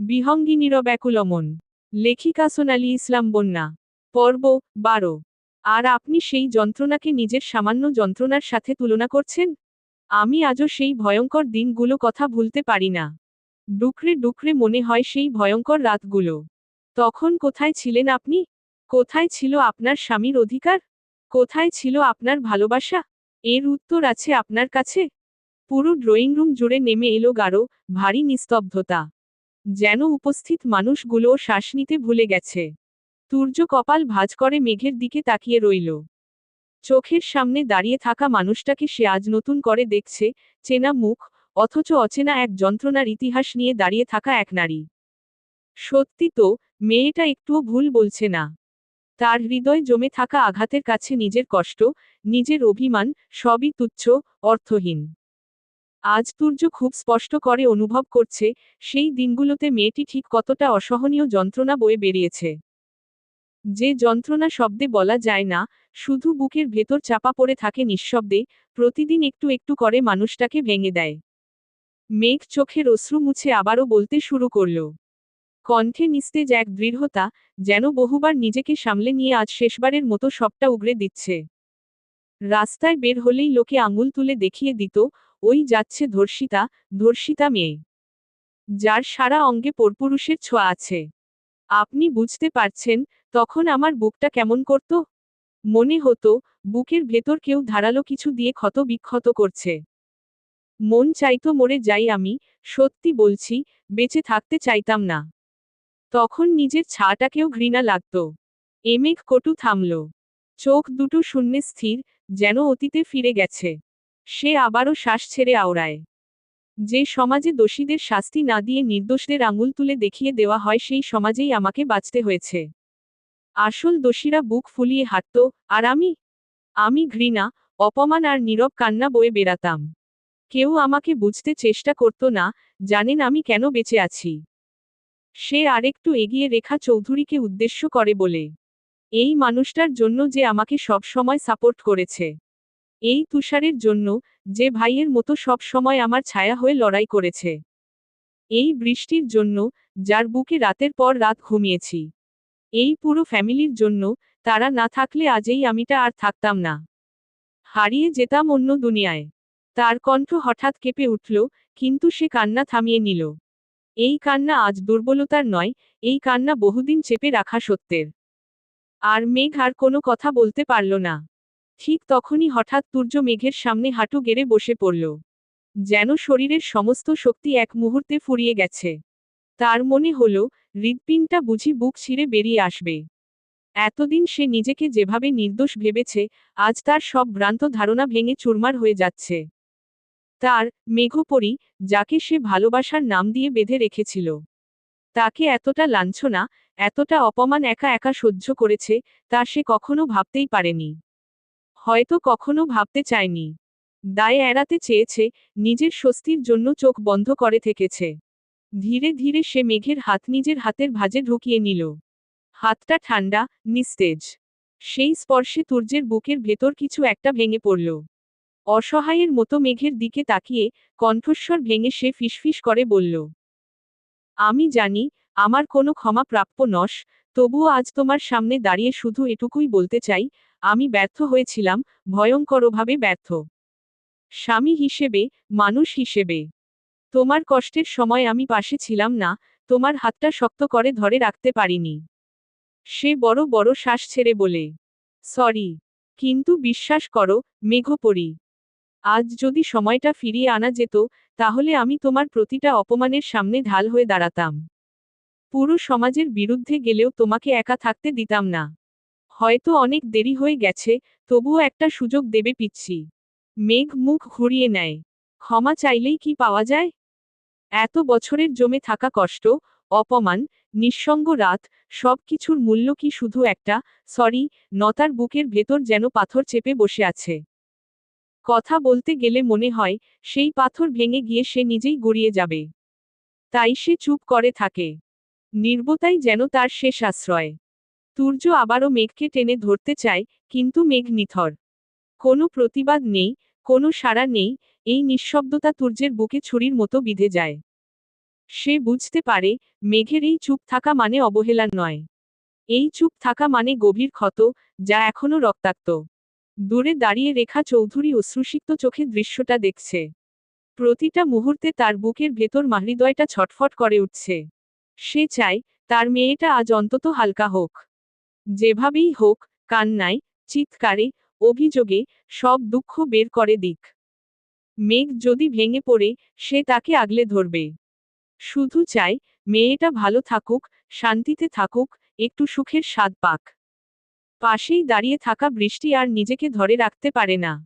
বিহঙ্গিনীর ব্যাকুলমন। লেখিকা সোনালী ইসলাম বন্যা। পর্ব বারো। আর আপনি সেই যন্ত্রণাকে নিজের সামান্য যন্ত্রণার সাথে তুলনা করছেন? আমি আজও সেই ভয়ঙ্কর দিনগুলো কথা ভুলতে পারি না। ডুকরে ডুকরে মনে হয় সেই ভয়ঙ্কর রাতগুলো। তখন কোথায় ছিলেন আপনি? কোথায় ছিল আপনার স্বামীর অধিকার? কোথায় ছিল আপনার ভালোবাসা? এর উত্তর আছে আপনার কাছে। পুরো ড্রয়িং রুম জুড়ে নেমে এলো গাঢ়, ভারী নিস্তব্ধতা। যেন উপস্থিত মানুষগুলোও শ্বাস নিতে ভুলে গেছে। সূর্য কপাল ভাঁজ করে মেঘের দিকে তাকিয়ে রইল। চোখের সামনে দাঁড়িয়ে থাকা মানুষটাকে সে আজ নতুন করে দেখছে, চেনা মুখ, অথচ অচেনা এক যন্ত্রণার ইতিহাস নিয়ে দাঁড়িয়ে থাকা এক নারী। সত্যি তো, মেয়েটা একটুও ভুল বলছে না। তার হৃদয় জমে থাকা আঘাতের কাছে নিজের কষ্ট, নিজের অভিমান, সবই তুচ্ছ, অর্থহীন। আজ তুর্য খুব স্পষ্ট করে অনুভব করছে, সেই দিনগুলোতে মেয়েটি ঠিক কতটা অসহনীয় যন্ত্রণা বয়ে বেরিয়েছে। যে যন্ত্রণা শব্দে বলা যায় না, শুধু বুকের ভেতর চাপা পড়ে থাকে নিঃশব্দে, প্রতিদিন একটু একটু করে মানুষটাকে ভেঙে দেয়। মেঘ চোখের অশ্রু মুছে আবারও বলতে শুরু করল। কণ্ঠে নিস্তেজ এক দৃঢ়তা, যেন বহুবার নিজেকে সামলে নিয়ে আজ শেষবারের মতো সবটা উগড়ে দিচ্ছে। রাস্তায় বের হলেই লোকে আঙুল তুলে দেখিয়ে দিত ওই যাচ্ছে ধর্ষিতা ধর্ষিতা মেয়ে। যার সারা অঙ্গে পরপুরুষের ছোঁয়া আছে। আপনি বুঝতে পারছেন তখন আমার বুকটা কেমন করত? মনে হতো, বুকের ভেতর কেউ ধারালো কিছু দিয়ে ক্ষত বিক্ষত করছে। মন চাইতো মরে যাই আমি, সত্যি বলছি, বেঁচে থাকতে চাইতাম না। তখন নিজের ছাটাকেও ঘৃণা লাগত। এমেঘ কটু থামল। চোখ দুটো শূন্যে স্থির, যেন অতীতে ফিরে গেছে। সে আবারও শ্বাস ছেড়ে আওড়ায়। যে সমাজে দোষীদের শাস্তি না দিয়ে নির্দোষদের আঙুল তুলে দেখিয়ে দেওয়া হয়, সেই সমাজেই আমাকে বাঁচতে হয়েছে। আসল দোষীরা বুক ফুলিয়ে হাঁটত, আর আমি? আমি ঘৃণা, অপমান আর নীরব কান্না বয়ে বেড়াতাম। কেউ আমাকে বুঝতে চেষ্টা করত না, জানেন আমি কেন বেঁচে আছি। সে আরেকটু এগিয়ে রেখা চৌধুরীকে উদ্দেশ্য করে বলে, এই মানুষটার জন্য যে আমাকে সব সময় সাপোর্ট করেছে। এই তুষারের জন্য যে ভাইয়ের মতো সব সময় আমার ছায়া হয়ে লড়াই করেছে। এই বৃষ্টির জন্য, যার বুকে রাতের পর রাত ঘুমিয়েছি। এই পুরো ফ্যামিলির জন্য, তারা না থাকলে আজই আমিটা আর থাকতাম না। হারিয়ে যেতাম অন্য দুনিয়ায়। তার কণ্ঠ হঠাৎ কেঁপে উঠল, কিন্তু সে কান্না থামিয়ে নিল। এই কান্না আজ দুর্বলতার নয়, এই কান্না বহুদিন চেপে রাখা সত্যের। আর মেঘ আর কোনো কথা বলতে পারল না। ঠিক তখনই হঠাৎ তুর্য মেঘের সামনে হাঁটু গেড়ে বসে পড়ল। যেন শরীরের সমস্ত শক্তি এক মুহূর্তে ফুরিয়ে গেছে। তার মনে হল হৃদপিনটা বুঝি বুক ছিঁড়ে বেরিয়ে আসবে। এতদিন সে নিজেকে যেভাবে নির্দোষ ভেবেছে, আজ তার সব ভ্রান্ত ধারণা ভেঙে চুরমার হয়ে যাচ্ছে। তার মেঘপরি, যাকে সে ভালোবাসার নাম দিয়ে বেঁধে রেখেছিল, তাকে এতটা লাঞ্ছনা, এতটা অপমান একা একা সহ্য করেছে, তা সে কখনো ভাবতেই পারেনি। হয়তো কখনো ভাবতে চায়নি। দায় এড়াতে চেয়েছে, নিজের স্বস্তির জন্য চোখ বন্ধ করে থেকেছে। ধীরে ধীরে সে মেঘের হাত নিজের হাতের ভাজে ঢুকিয়ে নিল। হাতটা ঠান্ডা নিস্তেজ। সেই স্পর্শে তুর্যের বুকের ভেতর কিছু একটা ভেঙে পড়ল। অসহায়ের মতো মেঘের দিকে তাকিয়ে কণ্ঠস্বর ভেঙে সে ফিসফিস করে বলল, আমি জানি, আমার কোনো ক্ষমা প্রাপ্য নস, তবুও আজ তোমার সামনে দাঁড়িয়ে শুধু এটুকুই বলতে চাই আমি ব্যর্থ হয়েছিলাম, ভয়ঙ্করভাবে ব্যর্থ। স্বামী হিসেবে, মানুষ হিসেবে। তোমার কষ্টের সময় আমি পাশে ছিলাম না, তোমার হাতটা শক্ত করে ধরে রাখতে পারিনি। সে বড় বড় শ্বাস ছেড়ে বলে, সরি, কিন্তু বিশ্বাস করো, মেঘপরি। আজ যদি সময়টা ফিরিয়ে আনা যেত, তাহলে আমি তোমার প্রতিটা অপমানের সামনে ঢাল হয়ে দাঁড়াতাম। পুরো সমাজের বিরুদ্ধে গেলেও তোমাকে একা থাকতে দিতাম না। হয়তো অনেক দেরি হয়ে গেছে, তবুও একটা সুযোগ দেবে পিচ্ছি মেঘ মুখ ঘুরিয়ে নেয়। ক্ষমা চাইলেই কি পাওয়া যায়? এত বছরের জমে থাকা কষ্ট, অপমান, নিঃসঙ্গ রাত সব কিছুর মূল্য কি শুধু একটা, সরি, নতার বুকের ভেতর যেন পাথর চেপে বসে আছে। কথা বলতে গেলে মনে হয়, সেই পাথর ভেঙে গিয়ে সে নিজেই গড়িয়ে যাবে। তাই সে চুপ করে থাকে। নির্বতাই যেন তার শেষ আশ্রয়। সূর্য আবারও মেঘকে টেনে ধরতে চায়, কিন্তু মেঘ নিথর। কোনো প্রতিবাদ নেই, কোনো সাড়া নেই, এই নিঃশব্দতা তুর্যের বুকে ছুরির মতো বিঁধে যায়। সে বুঝতে পারে, মেঘের এই চুপ থাকা মানে অবহেলা নয়। এই চুপ থাকা মানে গভীর ক্ষত, যা এখনও রক্তাক্ত। দূরে দাঁড়িয়ে রেখা চৌধুরী অশ্রুসিক্ত চোখে দৃশ্যটা দেখছে। প্রতিটা মুহূর্তে তার বুকের ভেতর মাহৃদয়টা ছটফট করে উঠছে। সে চায়, তার মেয়েটা আজ অন্তত হালকা হোক। যেভাবেই হোক, কান্নায়, চিৎকারে, অভিযোগে সব দুঃখ বের করে দিক। মেঘ যদি ভেঙে পড়ে, সে তাকে আগলে ধরবে। শুধু চাই, মেয়েটা ভালো থাকুক, শান্তিতে থাকুক, একটু সুখের স্বাদ পাক। পাশেই দাঁড়িয়ে থাকা বৃষ্টি আর নিজেকে ধরে রাখতে পারে না।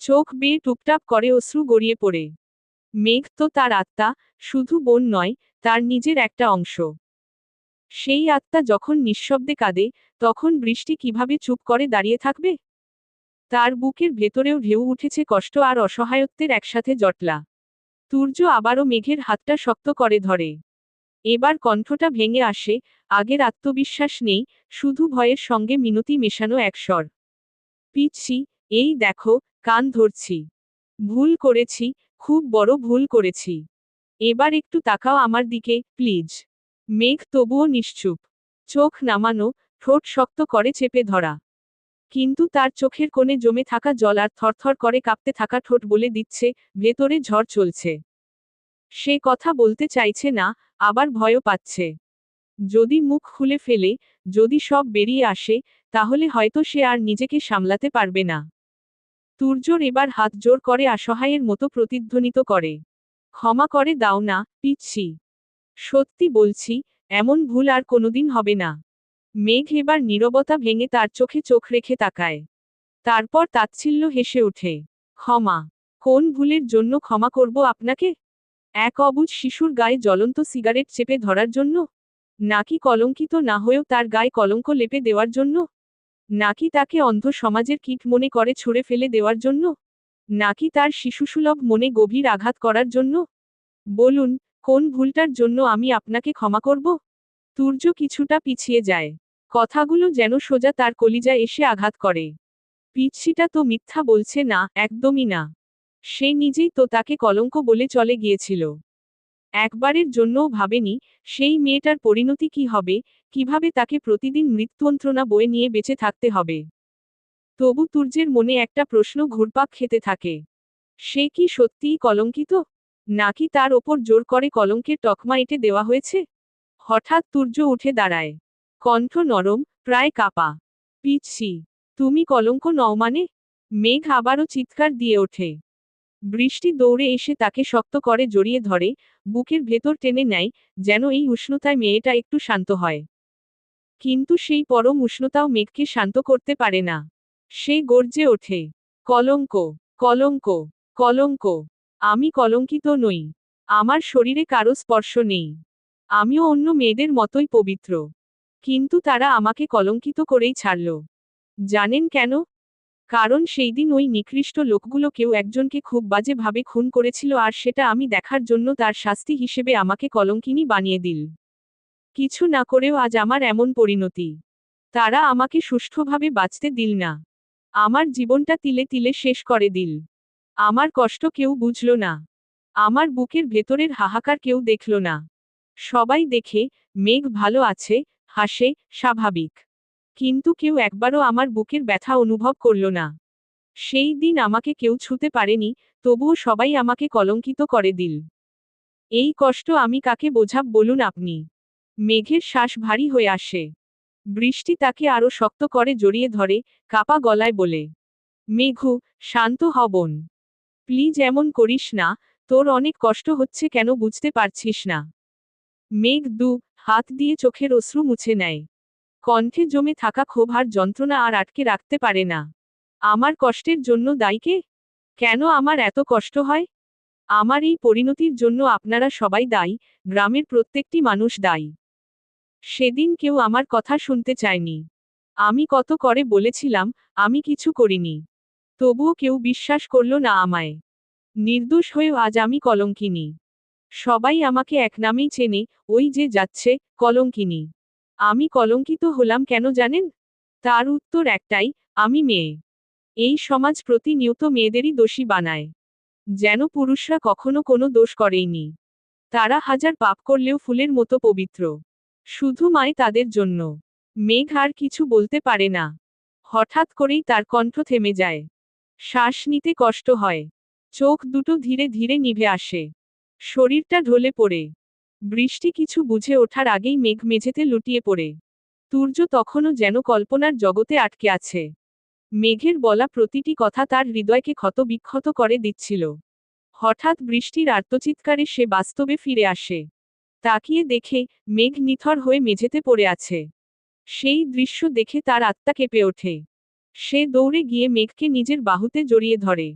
চোখ বেয়ে টুপটাপ করে অশ্রু গড়িয়ে পড়ে। মেঘ তো তার আত্মা, শুধু বোন নয়, তার নিজের একটা অংশ। সেই আত্মা যখন নিঃশব্দে কাঁদে, তখন বৃষ্টি কীভাবে চুপ করে দাঁড়িয়ে থাকবে? তার বুকের ভেতরেও ঢেউ উঠেছে কষ্ট আর অসহায়ত্বের একসাথে জটলা। সূর্য আবারও মেঘের হাতটা শক্ত করে ধরে। এবার কণ্ঠটা ভেঙে আসে, আগের আত্মবিশ্বাস নেই, শুধু ভয়ের সঙ্গে মিনতি মেশানো এক স্বর। পিচ্ছি, এই দেখো, কান ধরছি। ভুল করেছি, খুব বড় ভুল করেছি। এবার একটু তাকাও আমার দিকে, প্লিজ। মেঘ তবুও নিশ্চুপ। চোখ নামানো, ঠোঁট শক্ত করে চেপে ধরা। কিন্তু তার চোখের কোণে জমে থাকা জল আর থরথর করে কাঁপতে থাকা ঠোঁট বলে দিচ্ছে, ভেতরে ঝড় চলছে। সে কথা বলতে চাইছে না, আবার ভয়ও পাচ্ছে। যদি মুখ খুলে ফেলে, যদি সব বেরিয়ে আসে, তাহলে হয়তো সে আর নিজেকে সামলাতে পারবে না। তুর্যর এবার হাত জোর করে অসহায়ের মতো প্রতিধ্বনিত করে। ক্ষমা করে দাও না, পিচ্ছি। সত্যি বলছি, এমন ভুল আর কোনোদিন হবে না। মেঘ এবার নীরবতা ভেঙে তার চোখে চোখ রেখে তাকায়। তারপর তাচ্ছিল্য হেসে ওঠে, ক্ষমা, কোন ভুলের জন্য ক্ষমা করব আপনাকে? এক অবুজ শিশুর গায়ে জ্বলন্ত সিগারেট চেপে ধরার জন্য? নাকি কলঙ্কিত না হয়েও তার গায়ে কলঙ্ক লেপে দেওয়ার জন্য? নাকি তাকে অন্ধ সমাজের কীট মনে করে ছুঁড়ে ফেলে দেওয়ার জন্য? নাকি তার শিশুসুলভ মনে গভীর আঘাত করার জন্য? বলুন কোন ভুলটার জন্য আমি আপনাকে ক্ষমা করব? তুর্য কিছুটা পিছিয়ে যায়। কথাগুলো যেন সোজা তার কলিজায় এসে আঘাত করে। পিচ্ছিটা তো মিথ্যা বলছে না, একদমই না। সে নিজেই তো তাকে কলঙ্ক বলে চলে গিয়েছিল। একবারের জন্যও ভাবেনি, সেই মেয়েটার পরিণতি কি হবে, কীভাবে তাকে প্রতিদিন মৃত্যুযন্ত্রণা বয়ে নিয়ে বেঁচে থাকতে হবে? তবু তুর্যের মনে একটা প্রশ্ন ঘুরপাক খেতে থাকে। সে কি সত্যিই কলঙ্কিত? নাকি তার ওপর জোর করে কলঙ্কের তকমা এঁটে দেওয়া হয়েছে? হঠাৎ তুর্য উঠে দাঁড়ায়। কণ্ঠ নরম, প্রায় কাপা। পিচ্ছি, তুমি কলঙ্ক নও মানে? মেঘ আবারও চিৎকার দিয়ে ওঠে। বৃষ্টি দৌড়ে এসে তাকে শক্ত করে জড়িয়ে ধরে, বুকের ভেতর টেনে নেয়, যেন এই উষ্ণতায় মেয়েটা একটু শান্ত হয়। কিন্তু সেই পরম উষ্ণতাও মেঘকে শান্ত করতে পারে না। সে গর্জে ওঠে, কলঙ্ক কলঙ্ক কলঙ্ক। আমি কলঙ্কিত নই। আমার শরীরে কারও স্পর্শ নেই। আমিও অন্য মেয়েদের মতোই পবিত্র। কিন্তু তারা আমাকে কলঙ্কিত করেই ছাড়ল। জানেন কেন? কারণ সেই দিন ওই নিকৃষ্ট লোকগুলো কেউ একজনকে খুব বাজেভাবে খুন করেছিল আর সেটা আমি দেখার জন্য তার শাস্তি হিসেবে আমাকে কলঙ্কিনী বানিয়ে দিল। কিছু না করেও আজ আমার এমন পরিণতি। তারা আমাকে সুষ্ঠুভাবে বাঁচতে দিল না। আমার জীবনটা তিলে তিলে শেষ করে দিল। আমার কষ্ট কেউ বুঝল না। আমার বুকের ভেতরের হাহাকার কেউ দেখল না। সবাই দেখে, মেঘ ভালো আছে, হাসে, স্বাভাবিক। কিন্তু কেউ একবারও আমার বুকের ব্যথা অনুভব করল না। সেই দিন আমাকে কেউ ছুতে পারেনি, তবুও সবাই আমাকে কলঙ্কিত করে দিল। এই কষ্ট আমি কাকে বোঝাব বলুন আপনি? মেঘের শ্বাস ভারী হয়ে আসে। বৃষ্টি তাকে আরও শক্ত করে জড়িয়ে ধরে, কাপা গলায় বলে, মেঘু, শান্ত হবন প্লিজ এমন করিস না, তোর অনেক কষ্ট হচ্ছে কেন বুঝতে পারছিস না। মেঘ দু, হাত দিয়ে চোখের অশ্রু মুছে নেয়। কণ্ঠে জমে থাকা ক্ষোভ আর যন্ত্রণা আর আটকে রাখতে পারে না। আমার কষ্টের জন্য দায়ীকে কেন আমার এত কষ্ট হয়? আমার এই পরিণতির জন্য আপনারা সবাই দায়ী, গ্রামের প্রত্যেকটি মানুষ দায়ী। সেদিন কেউ আমার কথা শুনতে চায়নি। আমি কত করে বলেছিলাম, আমি কিছু করিনি। তবুও কেউ বিশ্বাস করল না আমায়। নির্দোষ হয়েও আজ আমি কলঙ্কিনী। সবাই আমাকে এক নামেই চেনে, ওই যে যাচ্ছে, কলঙ্কিনী। আমি কলঙ্কিত হলাম কেন জানেন? তার উত্তর একটাই, আমি মেয়ে। এই সমাজ প্রতিনিয়ত মেয়েদেরই দোষী বানায়। যেন পুরুষরা কখনো কোনো দোষ করেইনি। তারা হাজার পাপ করলেও ফুলের মতো পবিত্র। শুধু মায় তাদের জন্য। মেঘ আর কিছু বলতে পারে না। হঠাৎ করেই তার কণ্ঠ থেমে যায়। শ্বাস নিতে কষ্ট হয়। চোখ দুটো ধীরে ধীরে নিভে আসে। শরীরটা ঢলে পড়ে। বৃষ্টি কিছু বুঝে ওঠার আগেই মেঘ মেঝেতে লুটিয়ে পড়ে। সূর্য তখনও যেন কল্পনার জগতে আটকে আছে। মেঘের বলা প্রতিটি কথা তার হৃদয়কে ক্ষত বিক্ষত করে দিচ্ছিল। হঠাৎ বৃষ্টির আর্তচিৎকারে সে বাস্তবে ফিরে আসে। তাকিয়ে দেখে মেঘ নিথর হয়ে মেঝেতে পড়ে আছে। সেই দৃশ্য দেখে তার আত্মা কেঁপে ওঠে। সে দৌড়ে গিয়ে মেঘকে নিজের বাহুতে জড়িয়ে ধরে।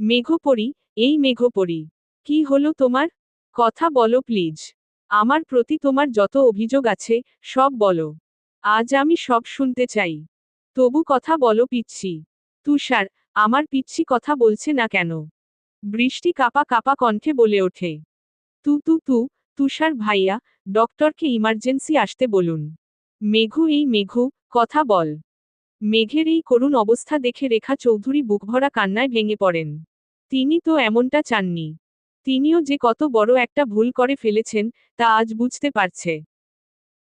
মেঘপরি এই মেঘপরি কি হলো তোমার? কথা বলো প্লিজ। আমার প্রতি তোমার যত অভিযোগ আছে, সব বলো। আজ আমি সব শুনতে চাই। তবু কথা বলো পিচ্ছি। তুষার, আমার পিচ্ছি কথা বলছে না কেন? বৃষ্টি কাপা কাপা কণ্ঠে বলে ওঠে। তু তু তু, তুষার ভাইয়া, ডক্টরকে ইমার্জেন্সি আসতে বলুন। মেঘু, এই মেঘু, কথা বল। মেঘের এই করুণ অবস্থা দেখে রেখা চৌধুরী বুকভরা কান্নায় ভেঙে পড়েন। তিনি তো এমনটা চাননি। তিনিও যে কত বড় একটা ভুল করে ফেলেছেন, তা আজ বুঝতে পারছে।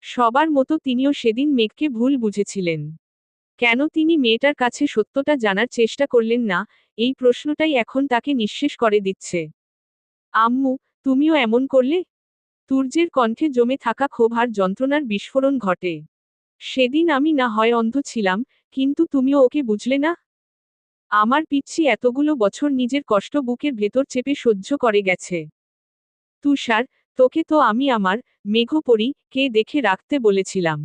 সবার মতো তিনিও সেদিন মেঘকে ভুল বুঝেছিলেন। কেন তিনি মেয়েটার কাছে সত্যটা জানার চেষ্টা করলেন না, এই প্রশ্নটাই এখন তাকে নিঃশেষ করে দিচ্ছে। আম্মু, তুমিও এমন করলে? তুর্যের কণ্ঠে জমে থাকা ক্ষোভ আর যন্ত্রণার বিস্ফোরণ ঘটে। সেদিন আমি না হয় অন্ধ ছিলাম, কিন্তু তুমিও ওকে বুঝলে না? আমার পিচ্ছি এতগুলো বছর নিজের কষ্ট বুকের ভেতর চেপে সহ্য করে গেছে। তুষার, তোকে তো আমি আমার মেঘপরি কে দেখে রাখতে বলেছিলাম।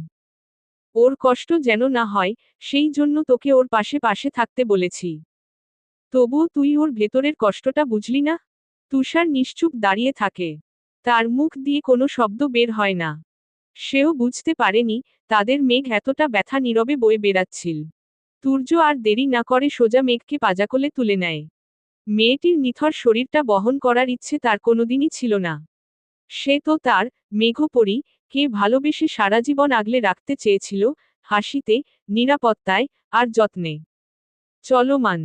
ওর কষ্ট যেন না হয়, সেই জন্য তোকে ওর পাশে পাশে থাকতে বলেছি। তবুও তুই ওর ভেতরের কষ্টটা বুঝলি না? তুষার নিশ্চুপ দাঁড়িয়ে থাকে। তার মুখ দিয়ে কোনো শব্দ বের হয় না। সেও বুঝতে পারেনি তাদের মেঘ এতটা ব্যথা নীরবে বয়ে বেড়াচ্ছিল। সূর্য আর দেরি না করে সোজা মেঘকে পাজাকলে তুলে নেয়। মেয়েটির নিথর শরীরটা বহন করার ইচ্ছে তার কোনোদিনই ছিল না। সে তো তার মেঘপরি কে ভালোবেসে সারা জীবন আগলে রাখতে চেয়েছিল, হাসিতে, নিরাপত্তায় আর যত্নে। চলমান